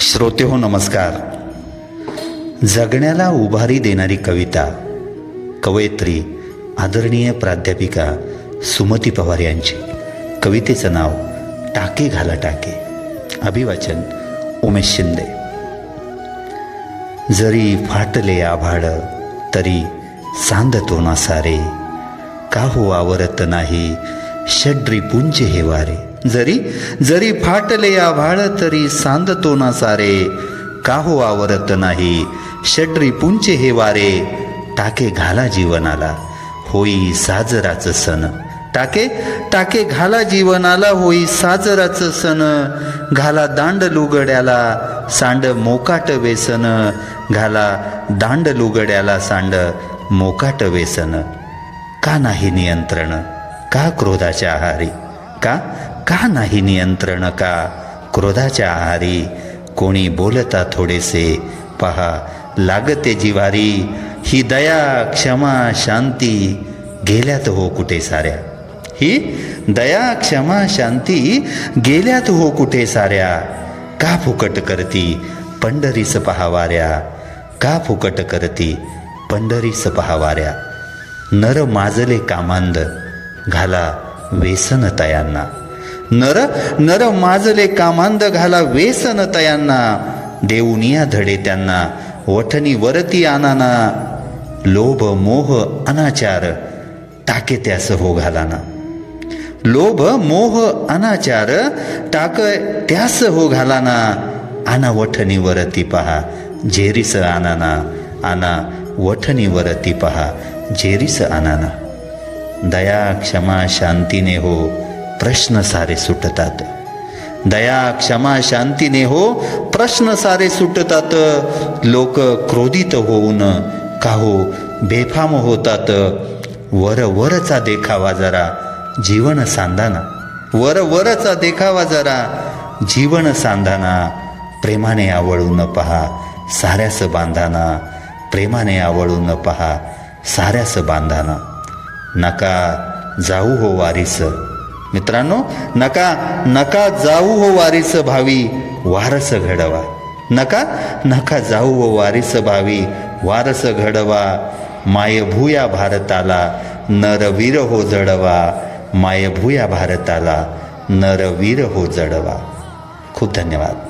श्रोते हो नमस्कार. जगण्याला उभारी देणारी कविता कवयित्री आदरणीय प्राध्यापिका सुमती पवार यांची. कवितेचं नाव टाके घाला टाके. अभिवाचन उमेश शिंदे. जरी फाटले आभाळ तरी सांदतो ना सारे. का हो आवरत नाही षड्रिपुंचे हे वारे. जरी जरी फाटले आभाळ तरी सांदतो ना सारे. का हो आवरत नाही. षड्रिपुंचे हे वारे. टाके घाला जीवनाला. होई साजराचं सण. टाके टाके घाला जीवनाला होई साजराचं सण. घाला दांड लुगड्याला सांड मोकाट वेसन. घाला दांड लुगड्याला सांड मोकाट वेसन. का नाही नियंत्रण? का क्रोधाच्या आहारी? का? का नाही नियंत्रण का? क्रोधाच्या आहारी कोणी बोलता थोडेसे पहा. लागते जिवारी ही दया क्षमा शांती गेल्यात हो कुठे साऱ्या? ही दया क्षमा शांती गेल्यात हो कुठे साऱ्या? का फुकट करती पंढरीस पहावाऱ्या? का फुकट करती पंढरीस पहावाऱ्या? नर माजले कामांद घाला वेसन तयांना नर नर माजले कामांद घाला वेसन तयांना देऊनिया धडे त्यांना वठणी वरती आनाना लोभ मोह अनाचार टाके त्यास हो घालाना. लोभ मोह अनाचार टाक त्यास हो घालाना. आना वठणी वरती पहा झेरीस आनाना आना वठणी वरती पहा झेरीस आनाना दया क्षमा शांतीने हो. प्रश्न सारे सुटतात. दया क्षमा शांतीने हो. प्रश्न सारे सुटतात. लोक क्रोधित होऊन का हो बेफाम होतात. वर वरचा देखावा जरा जीवन सांधाना वर वरचा देखावा जरा जीवन सांधाना प्रेमाने आवळून पहा साऱ्यास बांधाना. प्रेमाने आवळून पहा साऱ्यास बांधाना. नका जाऊ हो वारीस. मित्रांनो नका नका जाऊ हो वारीस भावी वारस घडवा. नका नका जाऊ हो वारीस भावी वारस घडवा. मायभूया भारताला नरवीर हो जडवा. मायभूया भारताला नरवीर हो जडवा. खूप धन्यवाद.